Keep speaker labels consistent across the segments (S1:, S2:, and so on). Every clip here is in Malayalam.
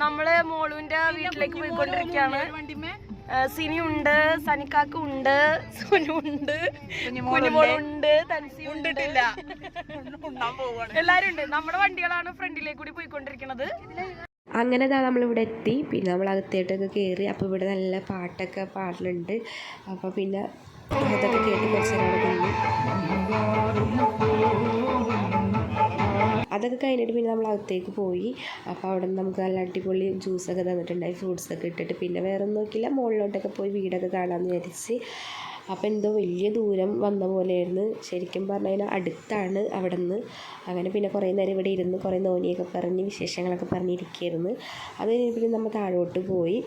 S1: നമ്മൾ മോളുവിന്റെ വീട്ടിലേക്ക് പോയിക്കൊണ്ടിരിക്കുകയാണ്. സിനി ഉണ്ട് സനിക്കാക്ക് ഉണ്ട് സുനു ഉണ്ട് കുഞ്ഞുമോളുണ്ട്. തൻസി ഉണ്ടിട്ടില്ല. എല്ലാരും ഉണ്ട്. നമ്മുടെ വണ്ടികളാണ് ഫ്രണ്ടിലേക്ക് കൂടി പോയിക്കൊണ്ടിരിക്കുന്നത്.
S2: അങ്ങനെ ദാ നമ്മളിവിടെ എത്തി. പിന്നെ നമ്മൾ അകത്തേട്ടൊക്കെ കയറി അപ്പോൾ ഇവിടെ നല്ല പാട്ടൊക്കെ പാടലുണ്ട്. അപ്പോൾ പിന്നെ അതൊക്കെ കേട്ട് കുറച്ച് നേരം അതൊക്കെ കഴിഞ്ഞിട്ട് പിന്നെ നമ്മൾ അകത്തേക്ക് പോയി. അപ്പോൾ അവിടെ നിന്ന് നമുക്ക് നല്ല അടിപൊളി ജ്യൂസൊക്കെ തന്നിട്ടുണ്ടായി ഫ്രൂട്ട്സൊക്കെ ഇട്ടിട്ട്. പിന്നെ വേറെ ഒന്നും നോക്കില്ല മുകളിലോട്ടൊക്കെ പോയി വീടൊക്കെ കാണാമെന്ന് വിചാരിച്ച്. അപ്പോൾ എന്തോ വലിയ ദൂരം വന്ന പോലെയായിരുന്നു. ശരിക്കും പറഞ്ഞു കഴിഞ്ഞാൽ അടുത്താണ് അവിടെ നിന്ന്. അങ്ങനെ പിന്നെ കുറേ നേരം ഇവിടെ ഇരുന്ന് കുറേ നോനിയൊക്കെ പറഞ്ഞ് വിശേഷങ്ങളൊക്കെ പറഞ്ഞിരിക്കുകയായിരുന്നു. അത് കഴിഞ്ഞ് പിന്നെ നമ്മൾ താഴോട്ട് പോയി.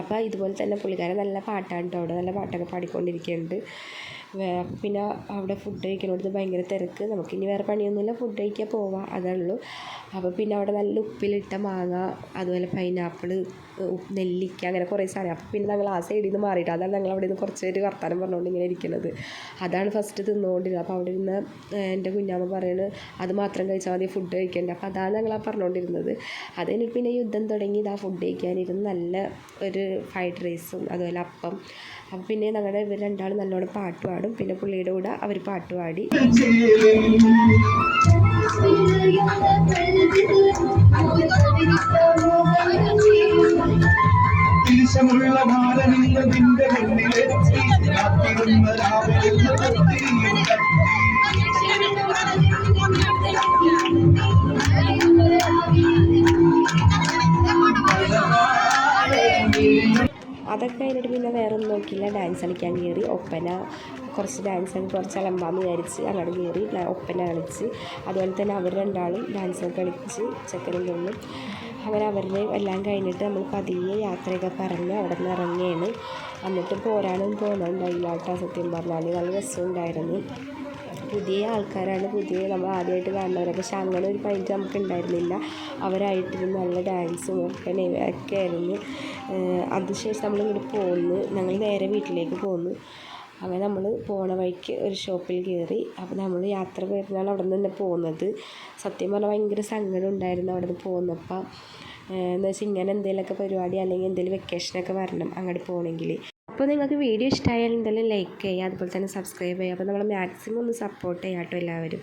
S2: അപ്പോൾ ഇതുപോലെ തന്നെ പുള്ളിക്കാരൻ നല്ല പാട്ടാണ് കേട്ടോ അവിടെ നല്ല പാട്ടൊക്കെ പാടിക്കൊണ്ടിരിക്കുന്നുണ്ട്. പിന്നെ അവിടെ ഫുഡ് കഴിക്കുന്നിടത്ത് ഭയങ്കര തിരക്ക്. നമുക്കിനി വേറെ പണിയൊന്നുമില്ല. ഫുഡ് കഴിക്കാൻ പോവാം. അതേ ഉള്ളൂ അപ്പോൾ പിന്നെ അവിടെ നല്ല ഉപ്പിലിട്ട മാങ്ങ അതുപോലെ പൈനാപ്പിൾ നെല്ലിക്ക അങ്ങനെ കുറേ സാധനം. അപ്പോൾ പിന്നെ ഞങ്ങൾ ആ സൈഡിൽ നിന്ന് മാറിയിട്ട് അതാണ് ഞങ്ങൾ അവിടെ നിന്ന് കുറച്ച് പേര് വർത്താനം പറഞ്ഞുകൊണ്ട് ഇങ്ങനെ ഇരിക്കുന്നത് അതാണ് ഫസ്റ്റ് തിന്നുകൊണ്ടിരുന്നത് അപ്പോൾ അവിടെ നിന്ന് എന്റെ കുഞ്ഞാമ്മ പറയുന്നത് അത് മാത്രം കഴിച്ചാൽ മതി ഫുഡ് കഴിക്കേണ്ട. അപ്പോൾ അതാണ് ഞങ്ങൾ ആ പറഞ്ഞുകൊണ്ടിരുന്നത് അത് കഴിഞ്ഞിട്ട് പിന്നെ യുദ്ധം തുടങ്ങി. ഇതാ ഫുഡ് കഴിക്കാനിരുന്ന് നല്ല ഒരു ഫ്രൈഡ് റൈസും അതുപോലെ അപ്പം. അപ്പം പിന്നെ ഞങ്ങളുടെ ഇവർ രണ്ടാളും നല്ലോണം പാട്ട് പാടും. പിന്നെ പുള്ളിയുടെ കൂടെ അവർ പാട്ട് പാടി.
S3: ഭാരമില്ല നിന്റെ മുന്നിലെത്തി
S2: അതൊക്കെ കഴിഞ്ഞിട്ട് പിന്നെ വേറെ ഒന്നും നോക്കിയില്ല. ഡാൻസ് കളിക്കാൻ കയറി ഒപ്പന കുറച്ച് ഡാൻസ് ഒക്കെ കുറച്ച് അലമ്പാന്ന് വിചാരിച്ച് അങ്ങോട്ട് കയറി ഒപ്പന കളിച്ച്. അതുപോലെ തന്നെ അവർ രണ്ടാളും ഡാൻസൊക്കെ കളിച്ച് ചെക്കനും പെണ്ണും. അങ്ങനെ അവരുടെ എല്ലാം കഴിഞ്ഞിട്ട് നമ്മൾ പതിയെ യാത്രയൊക്കെ പറഞ്ഞ് അവിടെ നിന്ന് ഇറങ്ങിയാണ് എന്നിട്ട് പോരാനും പോകാനുണ്ടായില്ല കേട്ടോ സത്യം പറഞ്ഞാൽ നല്ല രസമുണ്ടായിരുന്നു. പുതിയ ആൾക്കാരാണ്. പുതിയ നമ്മൾ ആദ്യമായിട്ട് കാണുന്നവർ പക്ഷെ അങ്ങനെ ഒരു മൈൻഡ് നമുക്ക് ഉണ്ടായിരുന്നില്ല അവരായിട്ടിരുന്ന് നല്ല ഡാൻസും ഒക്കെ ഒക്കെ ആയിരുന്നു അതിനുശേഷം നമ്മളിങ്ങോട്ട് പോന്നു. ഞങ്ങൾ നേരെ വീട്ടിലേക്ക് പോന്നു. അങ്ങനെ നമ്മൾ പോണ വഴിക്ക് ഒരു ഷോപ്പിൽ കയറി. അപ്പോൾ നമ്മൾ യാത്ര പോയിരുന്നാണ് അവിടെ നിന്ന് തന്നെ പോകുന്നത്. സത്യം പറഞ്ഞാൽ ഭയങ്കര സങ്കടം ഉണ്ടായിരുന്നു അവിടെ നിന്ന് പോകുന്നപ്പം എന്ന് വെച്ചാൽ ഇങ്ങനെ എന്തെങ്കിലുമൊക്കെ പരിപാടി അല്ലെങ്കിൽ എന്തെങ്കിലും വെക്കേഷനൊക്കെ വരണം അങ്ങോട്ട് പോകണമെങ്കിൽ. അപ്പോൾ നിങ്ങൾക്ക് വീഡിയോ ഇഷ്ടമായാൽ എന്തായാലും ലൈക്ക് ചെയ്യുക അതുപോലെ തന്നെ സബ്സ്ക്രൈബ് ചെയ്യുക. അപ്പോൾ നമ്മൾ മാക്സിമം ഒന്ന് സപ്പോർട്ട് ചെയ്യാം കേട്ടോ എല്ലാവരും.